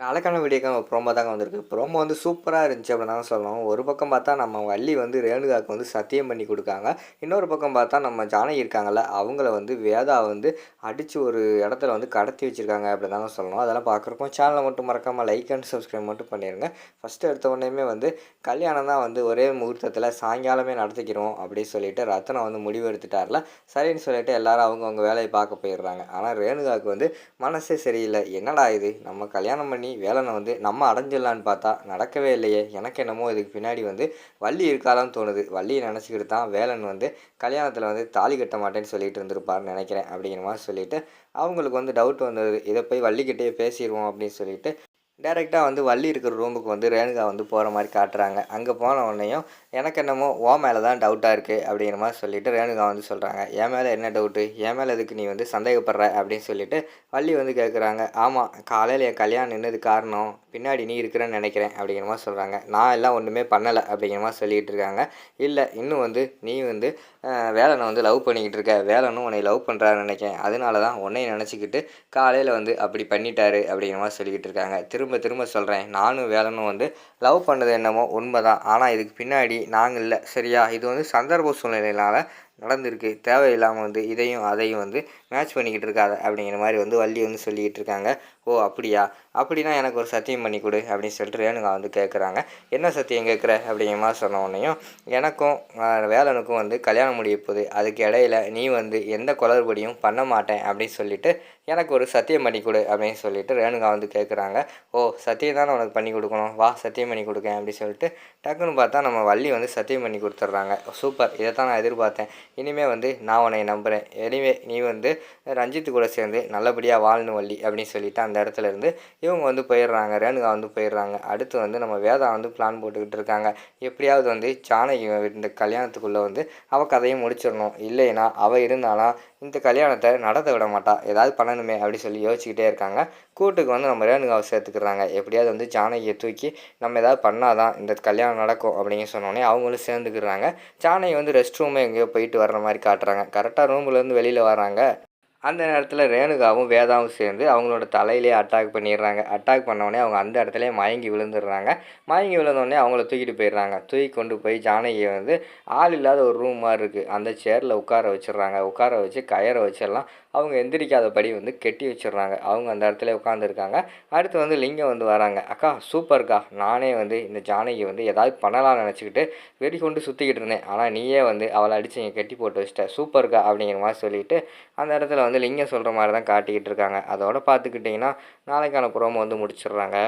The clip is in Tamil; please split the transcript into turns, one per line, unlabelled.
நாளைக்கான வீடியோக்கான ப்ரோமோ தாங்க வந்திருக்கு. ப்ரோமோ வந்து சூப்பராக இருந்துச்சு அப்படின்னு தான் சொல்லணும். ஒரு பக்கம் பார்த்தா நம்ம வள்ளி வந்து ரேணுகாவுக்கு வந்து சத்தியம் பண்ணி கொடுக்காங்க. இன்னொரு பக்கம் பார்த்தா நம்ம ஜானகி இருக்காங்கல்ல அவங்கள வந்து வேதா வந்து அடித்து ஒரு இடத்துல வந்து கடத்தி வச்சுருக்காங்க அப்படின்னு தாங்க சொல்லணும். அதெல்லாம் பார்க்குறப்போ சேனலை மட்டும் மறக்காமல் லைக் அண்ட் சப்ஸ்கிரைப் மட்டும் பண்ணிடுங்க ஃபஸ்ட்டு எடுத்த உடனேமே வந்து கல்யாணம் தான் வந்து ஒரே முகூர்த்தத்தில் சாயங்காலமே நடத்திக்கிறோம் அப்படின்னு சொல்லிட்டு ரத்தனம் வந்து முடிவு எடுத்துட்டார்ல. சரின்னு சொல்லிட்டு எல்லாரும் அவங்கவுங்க வேலையை பார்க்க போயிடுறாங்க. ஆனால் ரேணுகாவுக்கு வந்து மனசே சரியில்லை. என்னடா இது? நம்ம கல்யாணம் பண்ணி வேலனை வந்து நம்ம அடைஞ்சிடலான்னு பார்த்தா நடக்கவே இல்லையே. எனக்கு என்னமோ இதுக்கு பின்னாடி வந்து வள்ளி இருக்காதான்னு தோணுது. வள்ளியை நினச்சிக்கிட்டு தான் வேலன் வந்து கல்யாணத்தில் வந்து தாலி கட்ட மாட்டேன்னு சொல்லிட்டு இருந்திருப்பார்னு நினைக்கிறேன் அப்படிங்கிற மாதிரி சொல்லிட்டு அவங்களுக்கு வந்து டவுட் வந்தது. இதை போய் வள்ளிக்கிட்டே பேசிடுவோம் அப்படின்னு சொல்லிட்டு டேரெக்டாக வந்து வள்ளி இருக்கிற ரூமுக்கு வந்து ரேணுகா வந்து போகிற மாதிரி காட்டுறாங்க. அங்கே போன உடனேயும் எனக்கு என்னமோ ஓ மேலே தான் டவுட்டாக இருக்குது அப்படிங்கிற மாதிரி சொல்லிவிட்டு ரேணுகா வந்து சொல்கிறாங்க என் மேலே என்ன டவுட்டு என் மேலே எதுக்கு நீ வந்து சந்தேகப்படுற? அப்படின்னு சொல்லிட்டு வள்ளி வந்து கேட்குறாங்க ஆமாம் காலையில் என் கல்யாணம் நின்னது காரணம் பின்னாடி நீ இருக்கிறேன்னு நினைக்கிறேன் அப்படிங்கிற மாதிரி சொல்கிறாங்க நான் எல்லாம் ஒன்றுமே பண்ணலை அப்படிங்கிற மாதிரி சொல்லிகிட்டு இருக்காங்க. இல்லை இன்னும் வந்து நீ வந்து வேலனை வந்து லவ் பண்ணிக்கிட்டு இருக்க. வேலனும் உன்னை லவ் பண்ணுறாருன்னு நினைக்கிறேன். அதனால தான் உன்னையும் நினச்சிக்கிட்டு காலையில் வந்து அப்படி பண்ணிட்டாரு அப்படிங்கிற மாதிரி சொல்லிக்கிட்டு இருக்காங்க. திரும்ப திரும்ப சொல்கிறேன் நானும் வேலனும் வந்து லவ் பண்ணது என்னமோ உண்மை தான் ஆனால் இதுக்கு பின்னாடி நாங்கள் இல்லை. சரியா? இது வந்து சந்தர்ப்ப சூழ்நிலையினால் நடந்திருக்கு. தேவையில்லாமல் வந்து இதையும் அதையும் வந்து மேட்ச் பண்ணிக்கிட்டு இருக்காத அப்படிங்கிற மாதிரி வந்து வள்ளி வந்து சொல்லிக்கிட்டு இருக்காங்க ஓ அப்படியா? அப்படின்னா எனக்கு ஒரு சத்தியம் பண்ணி கொடு அப்படின்னு சொல்லிட்டு ரேணுகா வந்து கேட்குறாங்க. என்ன சத்தியம் கேட்குற அப்படிங்கிற மாதிரி சொன்ன உடனேயும் எனக்கும் வேலனுக்கும் வந்து கல்யாணம் முடிய போகுது. அதுக்கு இடையில நீ வந்து எந்த குளறுபடியும் பண்ண மாட்டேன் அப்படின்னு சொல்லிட்டு எனக்கு ஒரு சத்தியம் பண்ணி கொடு அப்படின்னு சொல்லிட்டு ரேணுகா வந்து கேட்குறாங்க. ஓ சத்தியம் தானே உனக்கு பண்ணி கொடுக்கணும்? வா சத்தியம் பண்ணி கொடுக்கேன் அப்படின்னு சொல்லிட்டு டக்குன்னு பார்த்தா நம்ம வள்ளி வந்து சத்தியம் பண்ணி கொடுத்துட்றாங்க. சூப்பர். இதை தான் நான் எதிர்பார்த்தேன். இனிமேல் வந்து நான் உன்னை நம்புகிறேன் எனிவே நீ வந்து ரஞ்சித்து கூட சேர்ந்து நல்லபடியாக வாழணும் வள்ளி அப்படின்னு சொல்லிட்டு அந்த இடத்துல இருந்து இவங்க வந்து போயிடுறாங்க. ரேணுகா வந்து போயிடுறாங்க. அடுத்து வந்து நம்ம வேதா வந்து பிளான் போட்டுக்கிட்டு இருக்காங்க. எப்படியாவது வந்து ஜானகி இந்த கல்யாணத்துக்குள்ளே வந்து அவள் கதையை முடிச்சிடணும். இல்லைன்னா அவள் இருந்தாலும் இந்த கல்யாணத்தை நடத்த விட மாட்டா. ஏதாவது பண்ணணுமே அப்படி சொல்லி யோசிச்சுக்கிட்டே இருக்காங்க. கூட்டுக்கு வந்து நம்ம ரேணுகாவை சேர்த்துக்கிறாங்க. எப்படியாவது வந்து ஜானகியை தூக்கி நம்ம ஏதாவது பண்ணாதான் இந்த கல்யாணம் நடக்கும் அப்படின்னு சொன்னோடனே அவங்களும் சேர்ந்துக்கிறாங்க. ஜானகி வந்து ரெஸ்ட் ரூமே எங்கேயோ போயிட்டு வர்ற மாதிரி காட்டுறாங்க. கரெக்டாக ரூம்லேருந்து வெளியில் வராங்க அந்த நேரத்தில் ரேணுகாவும் வேதாவும் சேர்ந்து அவங்களோட தலையிலே அட்டாக் பண்ணிடுறாங்க. அட்டாக் பண்ணோடனே அவங்க அந்த இடத்துல மயங்கி விழுந்துடுறாங்க. மயங்கி விழுந்தோடனே அவங்கள தூக்கிட்டு போயிடுறாங்க. தூக்கி கொண்டு போய் ஜானகியை வந்து ஆள் இல்லாத ஒரு ரூம் மாதிரி இருக்குது அந்த சேரில் உட்கார வச்சிடுறாங்க. உட்கார வச்சு கயரை வச்சிடலாம். அவங்க எந்திரிக்காதபடி வந்து கெட்டி வச்சிடுறாங்க. அவங்க அந்த இடத்துல உட்காந்துருக்காங்க அடுத்து வந்து லிங்கம் வந்து வராங்க. அக்கா சூப்பர்க்கா நானே வந்து இந்த ஜானகி வந்து ஏதாவது பண்ணலாம்னு நினச்சிக்கிட்டு வெறி கொண்டு சுற்றிக்கிட்டு இருந்தேன். ஆனால் நீயே வந்து அவளை அடிச்சு இங்கே கெட்டி போட்டு வச்சிட்ட. சூப்பர்க்கா அப்படிங்கிற மாதிரி சொல்லிட்டு அந்த இடத்துல வந்து லிங்கம் சொல்கிற மாதிரி தான் காட்டிக்கிட்டு இருக்காங்க. அதோட பார்த்துக்கிட்டிங்கன்னா நாளைக்கான ப்ரோமோ வந்து முடிச்சிடுறாங்க.